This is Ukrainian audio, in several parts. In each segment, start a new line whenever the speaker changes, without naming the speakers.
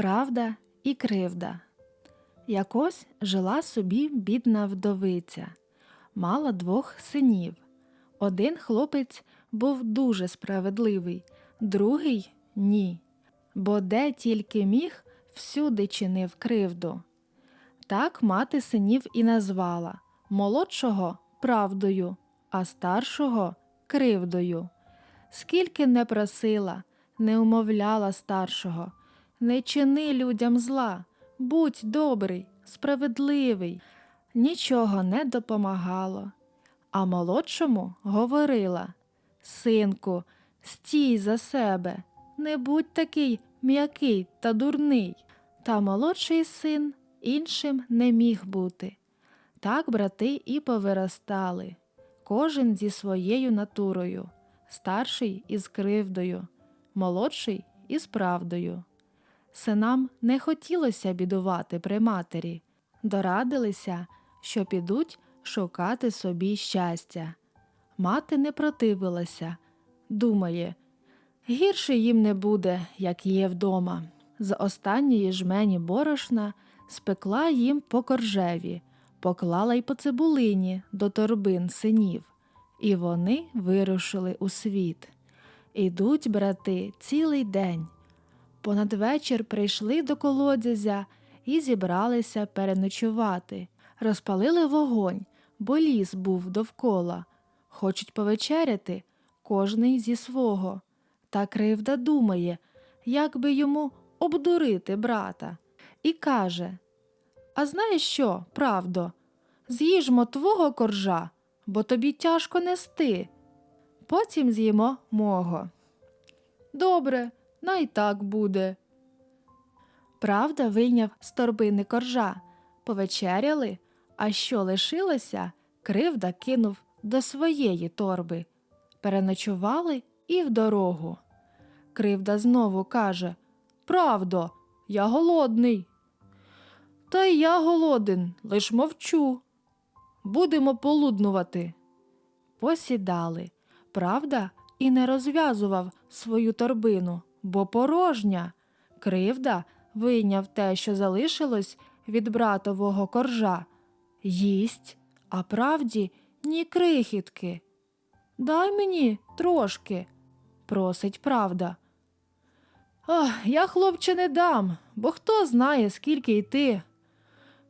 Правда і кривда. Якось жила собі бідна вдовиця, мала двох синів. Один хлопець був дуже справедливий, другий ні, бо де тільки міг, всюди чинив кривду. Так мати синів і назвала молодшого правдою, а старшого кривдою. Скільки не просила, не умовляла старшого, не чини людям зла, будь добрий, справедливий. Нічого не допомагало. А молодшому говорила Синку, стій за себе, не будь такий м'який та дурний. Та молодший син іншим не міг бути. Так брати і повиростали, кожен зі своєю натурою, старший із кривдою, молодший із правдою. Синам не хотілося бідувати при матері, дорадилися, що підуть шукати собі щастя. Мати не противилася, думає, гірше їм не буде, як є вдома. З останньої жмені борошна спекла їм по коржеві, поклала й по цибулині до торбин синів, і вони вирушили у світ. Ідуть брати цілий день. Понад вечір прийшли до колодязя і зібралися переночувати. Розпалили вогонь, бо ліс був довкола. Хочуть повечеряти, кожний зі свого. Та кривда думає, як би йому обдурити брата, і каже: А знаєш що, правдо? З'їжмо твого коржа, бо тобі тяжко нести. Потім з'їмо мого. Добре, най так буде. Правда вийняв з торбини коржа, повечеряли, а що лишилося, кривда кинув до своєї торби. Переночували і в дорогу. Кривда знову каже Правдо, я голодний. Та й я голоден, лиш мовчу. Будемо полуднувати. Посідали. Правда, і не розв'язував свою торбину, бо порожня. Кривда вийняв те, що залишилось від братового коржа. Їсть, а правді ні крихітки. Дай мені трошки, просить правда. Ах, я, хлопче, не дам, бо хто знає, скільки йти.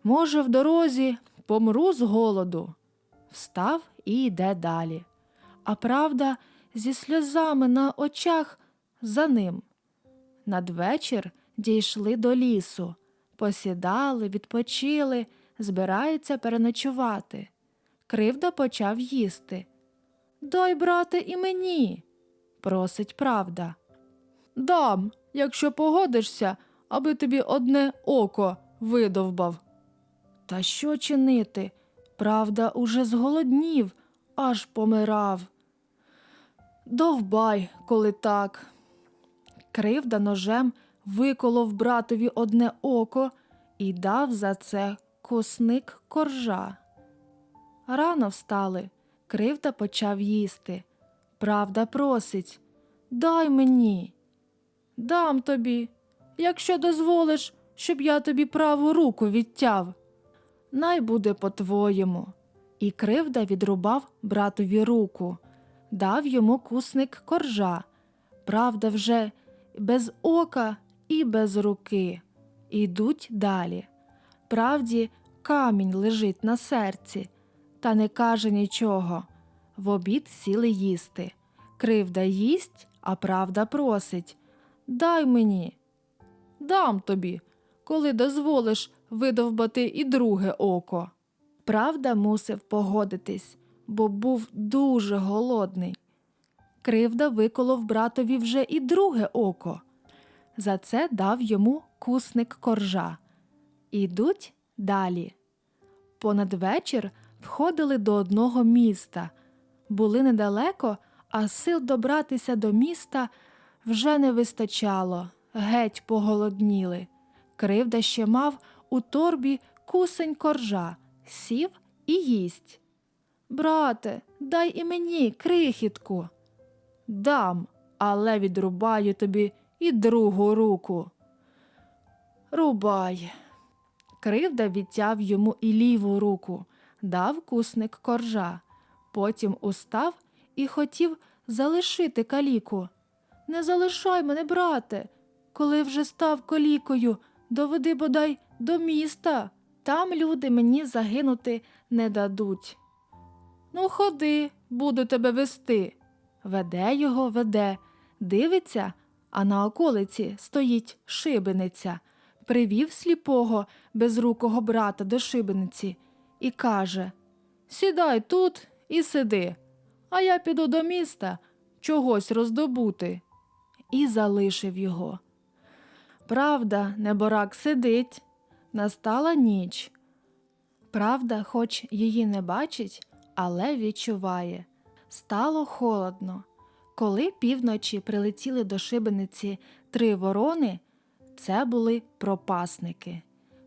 Може, в дорозі помру з голоду. Встав і йде далі. А правда, зі сльозами на очах за ним. Надвечір дійшли до лісу, посідали, відпочили, збираються переночувати. Кривда почав їсти. Дай, брате, і мені, просить правда. Дам, якщо погодишся, аби тобі одне око видовбав. Та що чинити? Правда, уже зголоднів, аж помирав. Довбай, коли так. Кривда ножем виколов братові одне око і дав за це косник коржа. Рано встали, кривда почав їсти. Правда просить Дай мені. Дам тобі, якщо дозволиш, щоб я тобі праву руку відтяв. Най буде по-твоєму. І кривда відрубав братові руку, дав йому кусник коржа. Правда, вже без ока і без руки. Ідуть далі. Правді, камінь лежить на серці, та не каже нічого. В обід сіли їсти. Кривда їсть, а правда просить Дай мені. Дам тобі, коли дозволиш видовбати і друге око. Правда мусив погодитись, бо був дуже голодний. Кривда виколов братові вже і друге око. За це дав йому кусник коржа. Ідуть далі. Понад вечір входили до одного міста. Були недалеко, а сил добратися до міста вже не вистачало, геть поголодніли. Кривда ще мав у торбі кусень коржа, сів і їсть. Брате, дай і мені крихітку. Дам, але відрубаю тобі і другу руку. Рубай. Кривда відтяв йому і ліву руку, дав кусник коржа, потім устав і хотів залишити каліку. Не залишай мене, брате, коли вже став колікою, доведи бодай до міста. Там люди мені загинути не дадуть. Ну, ходи, буду тебе вести. Веде його, веде, дивиться, а на околиці стоїть шибениця. Привів сліпого, безрукого брата до шибениці і каже Сідай тут і сиди, а я піду до міста чогось роздобути. І залишив його. Правда, неборак сидить. Настала ніч. Правда, хоч її не бачить, але відчуває. Стало холодно. Коли півночі прилетіли до шибениці три ворони, це були пропасники.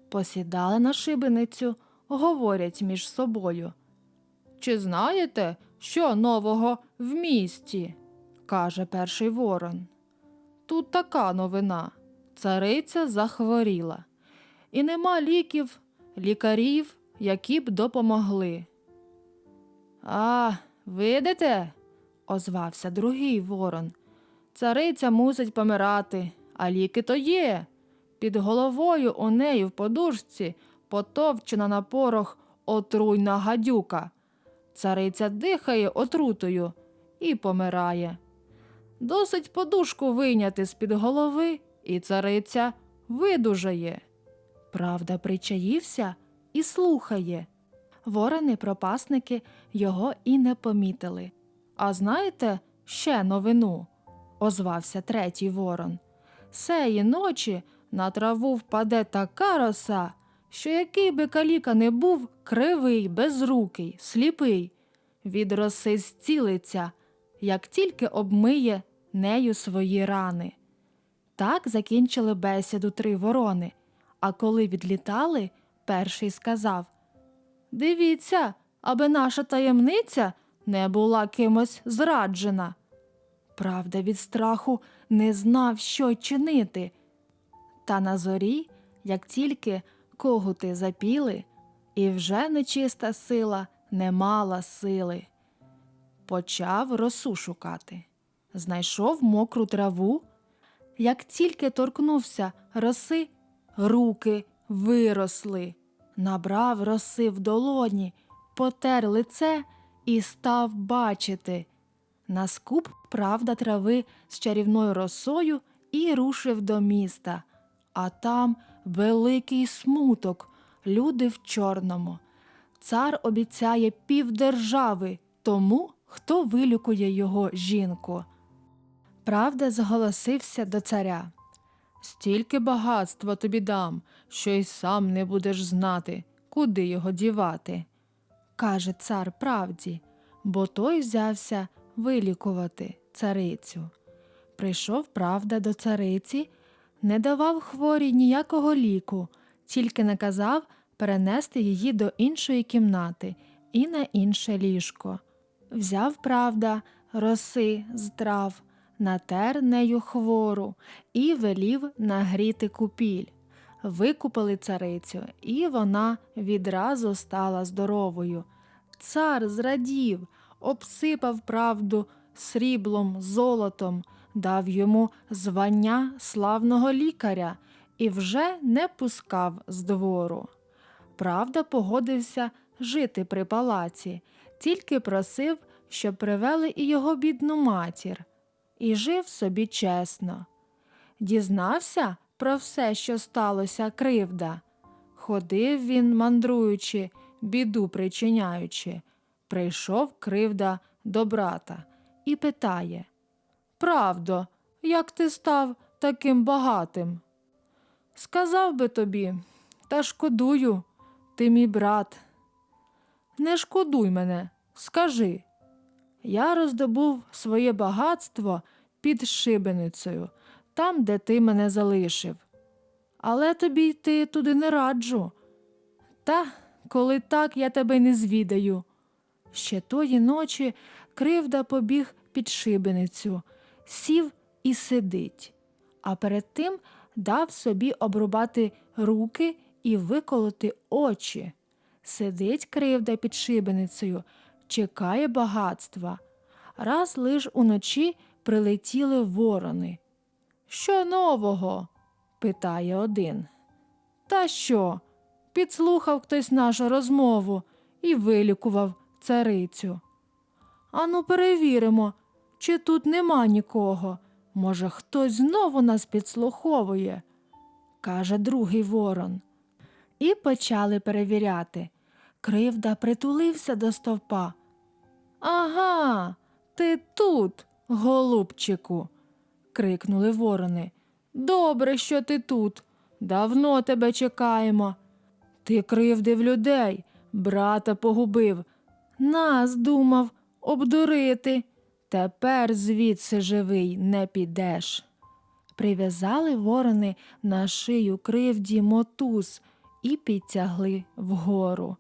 Посідали на шибеницю, говорять між собою. Чи знаєте, що нового в місті? каже перший ворон. Тут така новина. Цариця захворіла, і нема ліків, лікарів, які б допомогли. А, видите? озвався другий ворон. Цариця мусить помирати, а ліки то є. Під головою у неї в подушці потовчена на порох отруйна гадюка. Цариця дихає отрутою і помирає. Досить подушку вийняти з-під голови, і цариця видужає. Правда, причаївся і слухає. Ворени-пропасники його і не помітили. А знаєте ще новину? озвався третій ворон. Сеї ночі на траву впаде така роса, що який би каліка не був кривий, безрукий, сліпий, від роси зцілиться, як тільки обмиє нею свої рани. Так закінчили бесіду три ворони, а коли відлітали, перший сказав Дивіться, аби наша таємниця не була кимось зраджена. Правда, від страху не знав, що чинити. Та на зорі, як тільки когути запіли, і вже нечиста сила не мала сили. Почав росу шукати. Знайшов мокру траву. Як тільки торкнувся роси, руки виросли, набрав роси в долоні, потер лице і став бачити. Наскуп правда трави з чарівною росою і рушив до міста. А там великий смуток, люди в чорному. Цар обіцяє півдержави тому, хто вилікує його жінку. Правда зголосився до царя. Стільки багатства тобі дам, що й сам не будеш знати, куди його дівати. каже цар правді, бо той взявся вилікувати царицю. Прийшов правда до цариці, не давав хворій ніякого ліку, тільки наказав перенести її до іншої кімнати і на інше ліжко. Взяв правда роси з трав, натер нею хвору і велів нагріти купіль. Викупили царицю, і вона відразу стала здоровою. Цар зрадів, обсипав правду сріблом, золотом, дав йому звання славного лікаря і вже не пускав з двору. Правда, погодився жити при палаці, тільки просив, щоб привели і його бідну матір, і жив собі чесно. Дізнався про все, що сталося кривда. Ходив він, мандруючи, біду причиняючи. Прийшов кривда до брата і питає Правдо, як ти став таким багатим? Сказав би тобі, та шкодую, ти мій брат. Не шкодуй мене, скажи. Я роздобув своє багатство під шибеницею, там, де ти мене залишив. Але тобі йти туди не раджу. Та, коли так, я тебе не звідаю. Ще тої ночі кривда побіг під шибеницю, сів і сидить. а перед тим дав собі обрубати руки і виколоти очі. Сидить кривда під шибеницею, чекає багатства. Раз лиш уночі прилетіли ворони. Що нового? питає один. Та що? Підслухав хтось нашу розмову і вилікував царицю. Ану, перевіримо, чи тут нема нікого. Може, хтось знову нас підслуховує, каже другий ворон. І почали перевіряти. Кривда притулився до стовпа. Ага, ти тут, голубчику. крикнули ворони. Добре, що ти тут. Давно тебе чекаємо. Ти кривдив людей, брата погубив. Нас думав обдурити. Тепер звідси живий не підеш. Прив'язали ворони на шию кривді мотуз і підтягли вгору.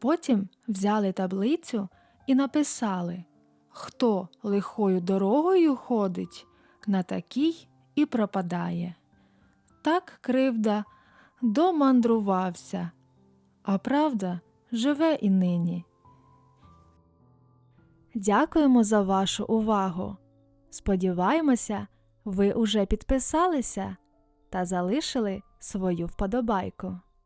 Потім взяли таблицю і написали Хто лихою дорогою ходить, на такій і пропадає. Так кривда домандрувався, а правда живе і нині. Дякуємо за вашу увагу. Сподіваємося, ви уже підписалися та залишили свою вподобайку.